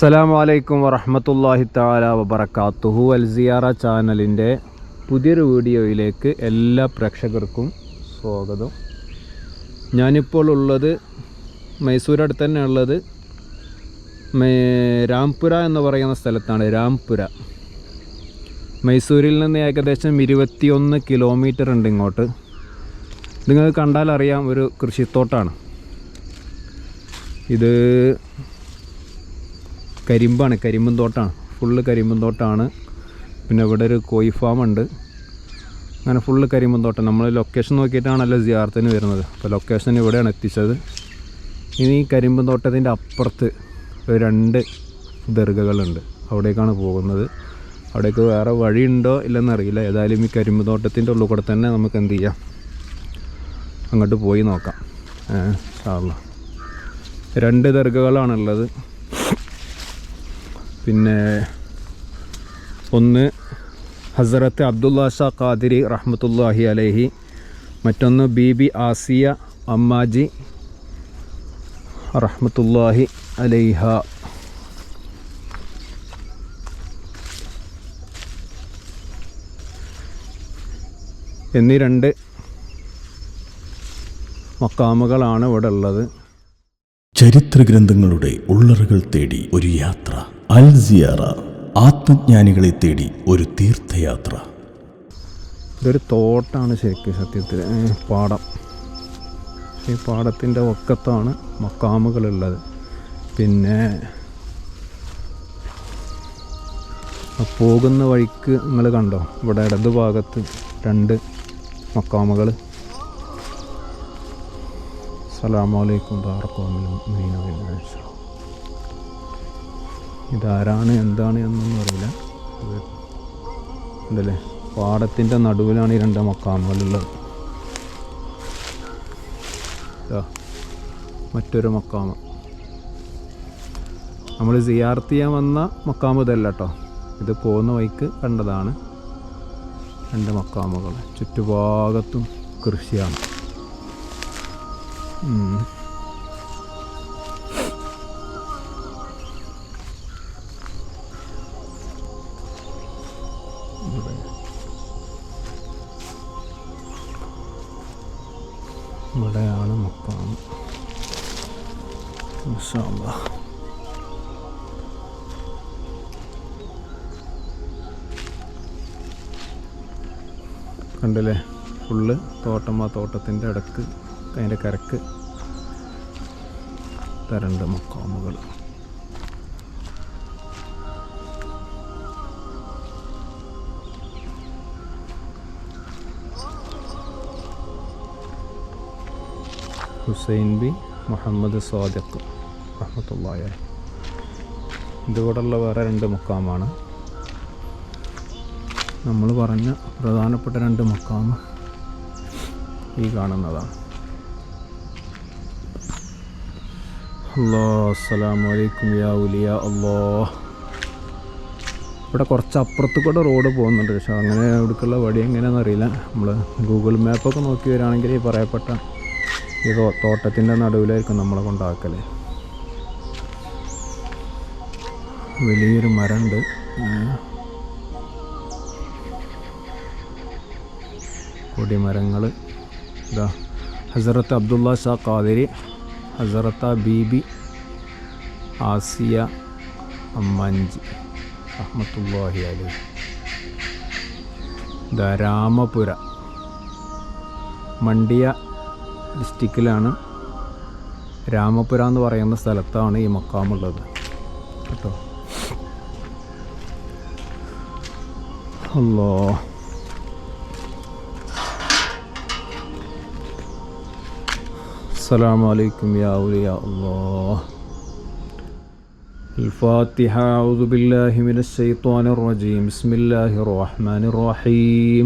അസ്സലാമു അലൈക്കും വറഹമത്തല്ലാഹി താല വബർക്കാത്തുഹു അൽ സിയാറ ചാനലിന്റെ പുതിയൊരു വീഡിയോയിലേക്ക് എല്ലാ പ്രേക്ഷകർക്കും സ്വാഗതം. ഞാനിപ്പോൾ ഉള്ളത് മൈസൂർ അടുത്ത് തന്നെ ഉള്ളത് രാംപുര എന്ന് പറയുന്ന സ്ഥലത്താണ് രാംപുര. മൈസൂരിൽ നിന്ന് ഏകദേശം ഇരുപത്തിയൊന്ന് കിലോമീറ്റർ ഉണ്ട് ഇങ്ങോട്ട്. നിങ്ങൾ കണ്ടാൽ അറിയാം ഒരു കൃഷിത്തോട്ടാണ്. ഇത് കരിമ്പാണ് കരിമ്പും തോട്ടമാണ് ഫുള്ള് കരിമ്പും തോട്ടമാണ് പിന്നെ ഇവിടെ ഒരു കോയി ഫാം ഉണ്ട്. അങ്ങനെ ഫുള്ള് കരിമ്പും തോട്ടം. നമ്മൾ ലൊക്കേഷൻ നോക്കിയിട്ടാണല്ലോ ജിയാർത്തിന് വരുന്നത്. അപ്പോൾ ലൊക്കേഷൻ ഇവിടെയാണ് എത്തിച്ചത്. ഇനി ഈ കരിമ്പും തോട്ടത്തിന്റെ അപ്പുറത്ത് ഒരു രണ്ട് ദർഗകളുണ്ട്. അവിടേക്കാണ് പോകുന്നത്. അവിടേക്ക് വേറെ വഴിയുണ്ടോ ഇല്ലെന്നറിയില്ല ഏതായാലും ഈ കരിമ്പ് തോട്ടത്തിന്റെ ഉള്ളിൽ കൂടെ തന്നെ നമുക്ക് എന്ത് ചെയ്യാം? അങ്ങോട്ട് പോയി നോക്കാം. ഏഹ് ഇൻഷാ രണ്ട് ദർഗകളാണുള്ളത്. പിന്നെ ഒന്ന് ഹസറത്ത് അബ്ദുള്ള ഷാ ഖാദിരി റഹ്മത്തുല്ലാഹി അലൈഹി മറ്റൊന്ന് ബി ബി ആസിയ അമ്മാജി റഹ്മത്തുല്ലാഹി അലൈഹ. എന്നീ രണ്ട് മക്കാമുകളാണ് ഇവിടെ ഉള്ളത്. ചരിത്ര ഗ്രന്ഥങ്ങളുടെ ഉള്ളറുകൾ തേടി ഒരു യാത്ര. അൽ സിയാറ ആത്മജ്ഞാനികളെ തേടി ഒരു തീർത്ഥയാത്ര. ഇതൊരു തോട്ടാണ് ശരിക്കും സത്യത്തിൽ പാടം. ഈ പാടത്തിന്റെ ഒക്കത്താണ് മക്കാമുകളുള്ളത് പിന്നെ പോകുന്ന വഴിക്ക് നിങ്ങൾ കണ്ടോ? ഇവിടെ ഇടത് ഭാഗത്ത് രണ്ട് മക്കാമുകൾ സലാമലൈക്കും ദാർക്കോമിനും ഇതാരാണ് എന്താണ് എന്നൊന്നും അറിയില്ല. ഉണ്ടല്ലേ? പാടത്തിന്റെ നടുവിലാണ് ഈ രണ്ട് മക്കാമുകളുള്ളത്. മറ്റൊരു മക്കാമ. നമ്മൾ സിയാർത്ത് വന്ന മക്കാമ് ഇതല്ല കേട്ടോ. ഇത് പോകുന്ന വഴിക്ക് കണ്ടതാണ് രണ്ട് മക്കാമകൾ ചുറ്റുഭാഗത്തും കൃഷിയാണ്. ഇവിടെയാണ് മുപ്പാണ് അല്ലാ. കണ്ടില്ലേ ഫുള്ള് തോട്ടം ആ തോട്ടത്തിന്റെ ഇടയ്ക്ക് അതിന്റെ കരക്ക് തരണ്ട് മക്കാമുകൾ ഹുസൈൻ ബി മുഹമ്മദ് സാദിഖ് റഹ്മത്തുള്ളായ ഇതിവിടെയുള്ള വേറെ രണ്ട് മുക്കാമാണ് നമ്മൾ പറഞ്ഞ പ്രധാനപ്പെട്ട രണ്ട് മുക്കാം ഈ കാണുന്നതാണ്. അല്ലോ അസ്സലാമു അലൈക്കും യാ ഉലിയ അല്ലോ ഇവിടെ കുറച്ച് അപ്പുറത്ത് കൂടെ റോഡ് പോകുന്നുണ്ട്. പക്ഷെ അങ്ങനെ ഇവിടേക്കുള്ള വഴി എങ്ങനെയാണെന്ന് അറിയില്ല നമ്മൾ ഗൂഗിൾ മാപ്പൊക്കെ നോക്കി വരികയാണെങ്കിൽ ഈ പറയപ്പെട്ട ഈ തോട്ടത്തിന്റെ നടുവിലായിരിക്കും നമ്മളെ കൊണ്ടാക്കൽ വലിയൊരു മരമുണ്ട്. കൊടിമരങ്ങൾ ഇതാ ഹസറത്ത് അബ്ദുള്ള ഷാ ഖാദിരി ഹസറത്ത ബീബി ആസിയ അമ്മഞ്ചി അലൈഹി. ഇതാ രാമപുര മണ്ടിയ ഡിസ്ട്രിക്റ്റിലാണ് രാമപുര എന്ന് പറയുന്ന സ്ഥലത്താണ് ഈ മക്കാമുള്ളത് കേട്ടോ അല്ലോ السلام عليكم يا أولياء الله الفاتحة أعوذ بالله من الشيطان الرجيم بسم الله الرحمن الرحيم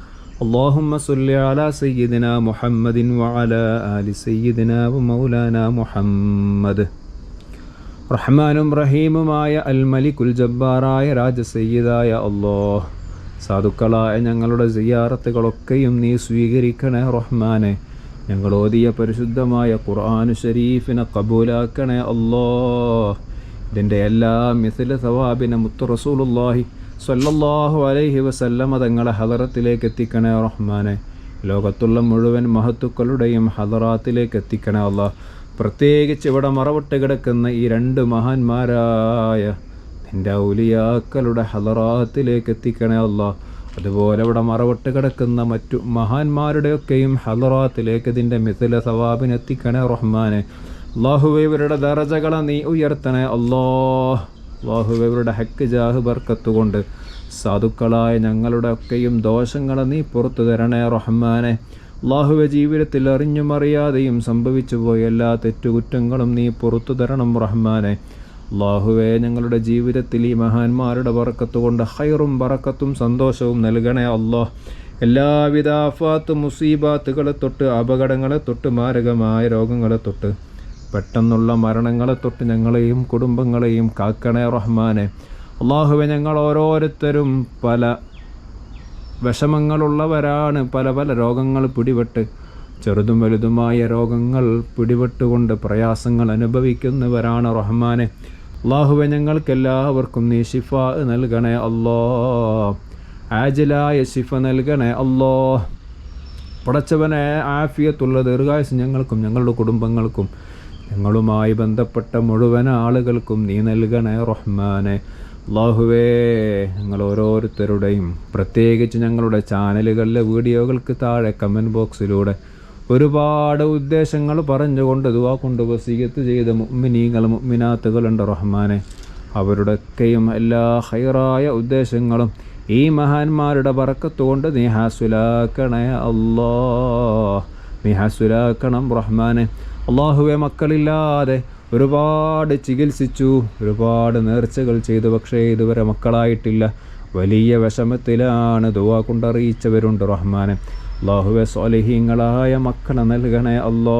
اللهم صل على سيدنا محمد وعلى آل سيدنا ومولانا محمد റഹ്മാനും റഹീമുമായ അൽ മലിക്കുൽ ജബ്ബാറായ രാജസയ്യിദായ അള്ളാഹ് സാധുക്കളായ ഞങ്ങളുടെ സിയാറത്തുകളൊക്കെയും നീ സ്വീകരിക്കണേ റഹ്മാനെ ഞങ്ങൾ ഓതിയ പരിശുദ്ധമായ ഖുർആാനു ഷരീഫിനെ കബൂലാക്കണേ അള്ളാഹ് ഇതിൻ്റെ എല്ലാ മിസില സവാബിനെ മുത്തു റസൂലുല്ലാഹി സ്വല്ലല്ലാഹു അലൈഹി വസല്ലമ തങ്ങളെ ഹദറത്തിലേക്ക് എത്തിക്കണേ റഹ്മാനെ. ലോകത്തുള്ള മുഴുവൻ മഹത്തുക്കളുടെയും ഹദറാത്തിലേക്ക് എത്തിക്കണേ അള്ളാഹ്. പ്രത്യേകിച്ച് ഇവിടെ മറവിട്ട് കിടക്കുന്ന ഈ രണ്ട് മഹാന്മാരായ നിന്റെ ഔലിയാക്കളുടെ ഹലറാത്തിലേക്ക് എത്തിക്കണേ അല്ല അതുപോലെ ഇവിടെ മറവിട്ട് കിടക്കുന്ന മറ്റു മഹാന്മാരുടെയൊക്കെയും ഹലറാത്തിലേക്ക് ഇതിന്റെ മിഥില സവാബിനെത്തിക്കണേ റഹ്മാനെ. അള്ളാഹുവെ ഇവരുടെ ദറജകളെ നീ ഉയർത്തണേ അല്ലോ അള്ളാഹുവെ ഇവരുടെ ഹക്ക് ജാഹ് ബർക്കത്തുകൊണ്ട് സാധുക്കളായ ഞങ്ങളുടെ ഒക്കെയും ദോഷങ്ങളെ നീ പുറത്തു തരണേ റഹ്മാനെ. അള്ളാഹുവെ ജീവിതത്തിൽ അറിഞ്ഞും അറിയാതെയും സംഭവിച്ചു പോയ എല്ലാ തെറ്റുകുറ്റങ്ങളും നീ പുറത്തു തരണം റഹ്മാനെ. അള്ളാഹുവെ ഞങ്ങളുടെ ജീവിതത്തിൽ ഈ മഹാന്മാരുടെ വറക്കത്തുകൊണ്ട് ഹൈറും വറക്കത്തും സന്തോഷവും നൽകണേ അള്ളാഹ്. എല്ലാവിധ ആഫാത്ത് മുസീബാത്തുകളെ തൊട്ട് അപകടങ്ങളെ തൊട്ട് മാരകമായ രോഗങ്ങളെ തൊട്ട് പെട്ടെന്നുള്ള മരണങ്ങളെ തൊട്ട് ഞങ്ങളെയും കുടുംബങ്ങളെയും കാക്കണേ റഹ്മാനെ. അള്ളാഹുവെ ഞങ്ങൾ ഓരോരുത്തരും പല വിഷമങ്ങളുള്ളവരാണ്. പല പല രോഗങ്ങൾ പിടിപെട്ട് ചെറുതും വലുതുമായ രോഗങ്ങൾ പിടിപെട്ടുകൊണ്ട് പ്രയാസങ്ങൾ അനുഭവിക്കുന്നവരാണ് റഹ്മാനെ. അള്ളാഹുവെ ഞങ്ങൾക്കെല്ലാവർക്കും നീ ഷിഫ നൽകണേ അല്ലോ. ആജിലായ ഷിഫ നൽകണേ അല്ലോ. പടച്ചവനെ ആഫിയത്തുള്ള ദീർഘായുസ് ഞങ്ങൾക്കും ഞങ്ങളുടെ കുടുംബങ്ങൾക്കും ഞങ്ങളുമായി ബന്ധപ്പെട്ട മുഴുവൻ ആളുകൾക്കും നീ നൽകണേ റഹ്മാനെ. അള്ളാഹുവേ ഞങ്ങൾ ഓരോരുത്തരുടെയും പ്രത്യേകിച്ച് ഞങ്ങളുടെ ചാനലുകളിലെ വീഡിയോകൾക്ക് താഴെ കമന്റ് ബോക്സിലൂടെ ഒരുപാട് ഉദ്ദേശങ്ങൾ പറഞ്ഞുകൊണ്ട് ദുവാ കൊണ്ട് വസീയത്ത് ചെയ്ത മുമ്മിനീങ്ങൾ മുമ്മിനാത്തുകളുണ്ട് റഹ്മാനെ. അവരുടെയൊക്കെയും എല്ലാ ഹൈറായ ഉദ്ദേശങ്ങളും ഈ മഹാന്മാരുടെ പറക്കത്തുകൊണ്ട് നീ ഹാസുലാക്കണേ അല്ലോ നീ ഹാസുലാക്കണം റഹ്മാനെ. അള്ളാഹുവെ മക്കളില്ലാതെ ഒരുപാട് ചികിത്സിച്ചു ഒരുപാട് നേർച്ചകൾ ചെയ്തു. പക്ഷേ ഇതുവരെ മക്കളായിട്ടില്ല. വലിയ വിഷമത്തിലാണ് ദുവാ കൊണ്ടറിയിച്ചവരുണ്ട് റഹ്മാനെ. അള്ളാഹുവെ സ്വാലിഹീങ്ങളായ മക്കളെ നൽകണേ അല്ലോ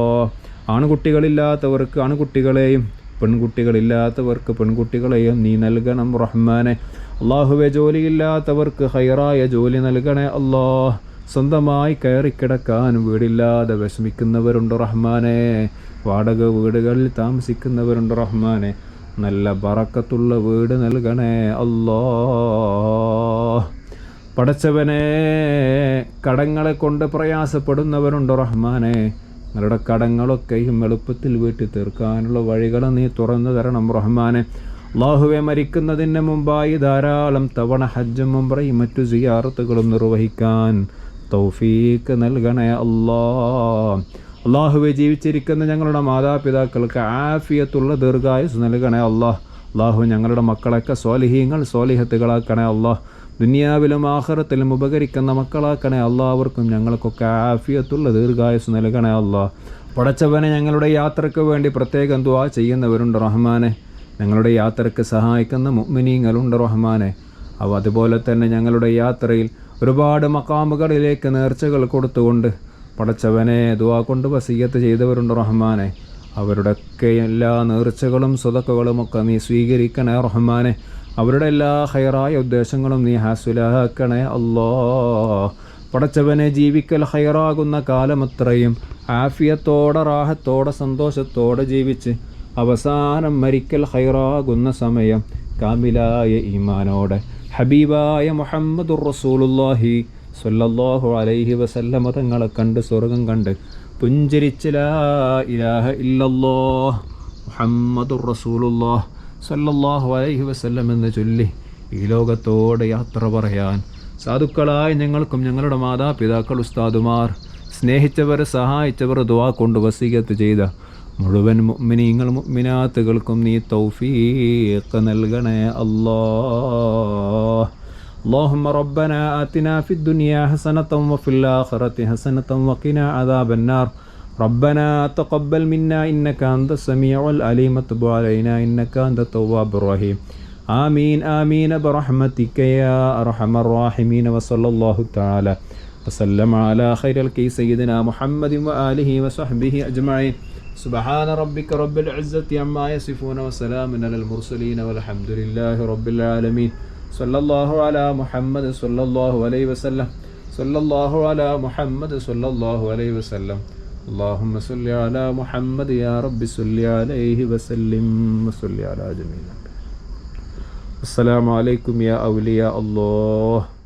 ആൺകുട്ടികളില്ലാത്തവർക്ക് ആൺകുട്ടികളെയും പെൺകുട്ടികളില്ലാത്തവർക്ക് പെൺകുട്ടികളെയും നീ നൽകണം റഹ്മാനെ. അള്ളാഹുവെ ജോലിയില്ലാത്തവർക്ക് ഹൈറായ ജോലി നൽകണേ അല്ലോ സ്വന്തമായി കയറിക്കിടക്കാൻ വീടില്ലാതെ വിഷമിക്കുന്നവരുണ്ട് റഹ്മാനെ? വാടക വീടുകളിൽ താമസിക്കുന്നവരുണ്ട് റഹ്മാനെ? നല്ല പറക്കത്തുള്ള വീട് നൽകണേ അല്ലോ. പടച്ചവനെ കടങ്ങളെ കൊണ്ട് പ്രയാസപ്പെടുന്നവരുണ്ട് റഹ്മാനെ? നിങ്ങളുടെ കടങ്ങളൊക്കെയും എളുപ്പത്തിൽ വീട്ടി തീർക്കാനുള്ള വഴികൾ നീ തുറന്നു തരണം റഹ്മാനെ. അള്ളാഹുവെ മരിക്കുന്നതിന് മുമ്പായി ധാരാളം തവണ ഹജ്ജും മുമ്പറയും മറ്റു സിയാറത്തുകളും നിർവഹിക്കാൻ തൗഫീക്ക് നൽകണേ അല്ലാ അള്ളാഹുവെ ജീവിച്ചിരിക്കുന്ന ഞങ്ങളുടെ മാതാപിതാക്കൾക്ക് ആഫിയത്തുള്ള ദീർഘായുസ് നൽകണേ അള്ളാഹ് അള്ളാഹു ഞങ്ങളുടെ മക്കളൊക്കെ സ്വാലിഹീങ്ങൾ സ്വാലിഹത്തുകളാക്കണേ അള്ളാഹ് ദുനിയാവിലും ആഹ്റത്തിലും ഉപകരിക്കുന്ന മക്കളാക്കണേ അള്ളാഹർക്കും ഞങ്ങൾക്കൊക്കെ ആഫിയത്തുള്ള ദീർഘായുസ് നൽകണേ അള്ളാഹ് പടച്ചവനെ ഞങ്ങളുടെ യാത്രയ്ക്ക് വേണ്ടി പ്രത്യേകം ദുവാ ചെയ്യുന്നവരുണ്ട് റഹ്മാനെ. ഞങ്ങളുടെ യാത്രയ്ക്ക് സഹായിക്കുന്ന മുഗ്മിനീങ്ങളുണ്ട് റഹ്മാനെ. അവ അതുപോലെ തന്നെ ഞങ്ങളുടെ യാത്രയിൽ ഒരുപാട് മക്കാമുകളിലേക്ക് നേർച്ചകൾ കൊടുത്തുകൊണ്ട് പടച്ചവനെ ദുവാ കൊണ്ട് വസീയത്ത് ചെയ്തവരുണ്ട് റഹ്മാനെ. അവരുടെയൊക്കെ എല്ലാ നേർച്ചകളും സ്വതക്കുകളും ഒക്കെ നീ സ്വീകരിക്കണേ റഹ്മാനെ. അവരുടെ എല്ലാ ഹൈറായ ഉദ്ദേശങ്ങളും നീ ഹാസുലാക്കണേ അല്ലോ. പടച്ചവനെ ജീവിക്കൽ ഹൈറാകുന്ന കാലമത്രയും ആഫിയത്തോടെ റാഹത്തോടെ സന്തോഷത്തോടെ ജീവിച്ച് അവസാനം മരിക്കൽ ഹൈറാകുന്ന സമയം കാമിലായ ഈമാനോടെ ഹബീബായ മുഹമ്മദുർ റസൂലുല്ലാഹി സ്വല്ലല്ലാഹു അലൈഹി വസല്ലമ തങ്ങളെ കണ്ട് സ്വർഗം കണ്ട് പുഞ്ചരിച്ച് ലാ ഇലാഹ ഇല്ലല്ലാഹ് മുഹമ്മദുർ റസൂലുല്ലാഹ് സല്ലല്ലാഹു അലൈഹി വസല്ലം എന്ന് ചൊല്ലി ഈ ലോകത്തോടെ യാത്ര പറയാൻ സാധുക്കളായ ഞങ്ങൾക്കും ഞങ്ങളുടെ മാതാപിതാക്കൾ ഉസ്താദുമാർ സ്നേഹിച്ചവർ സഹായിച്ചവർ ദുവാ കൊണ്ട് വസീകത്ത് ചെയ്ത മുഴുവൻ മുഅ്മിനീങ്ങൾ മുഅ്മിനാത്തുകൾക്കും നീ തൗഫീഖ് നൽകണേ അല്ലാഹ് اللهم ربنا آتنا في الدنيا حسنة وفي الآخرة حسنة وقنا عذاب النار ربنا تقبل منا إنك أنت السميع العليم تب علينا إنك أنت التواب الرحيم آمين آمين برحمتك يا أرحم الراحمين وصلى الله تعالى وسلم على خير الكي سيدنا محمد وآله وصحبه أجمعين سبحان ربك رب العزة عما يصفون وسلام على المرسلين والحمد لله رب العالمين. صلى الله على محمد صلى الله عليه وسلم. صلى الله على محمد صلى الله عليه وسلم. اللهم صل على محمد يا رب صل عليه وسلم وصل على جميع السلام عليكم يا أولياء الله.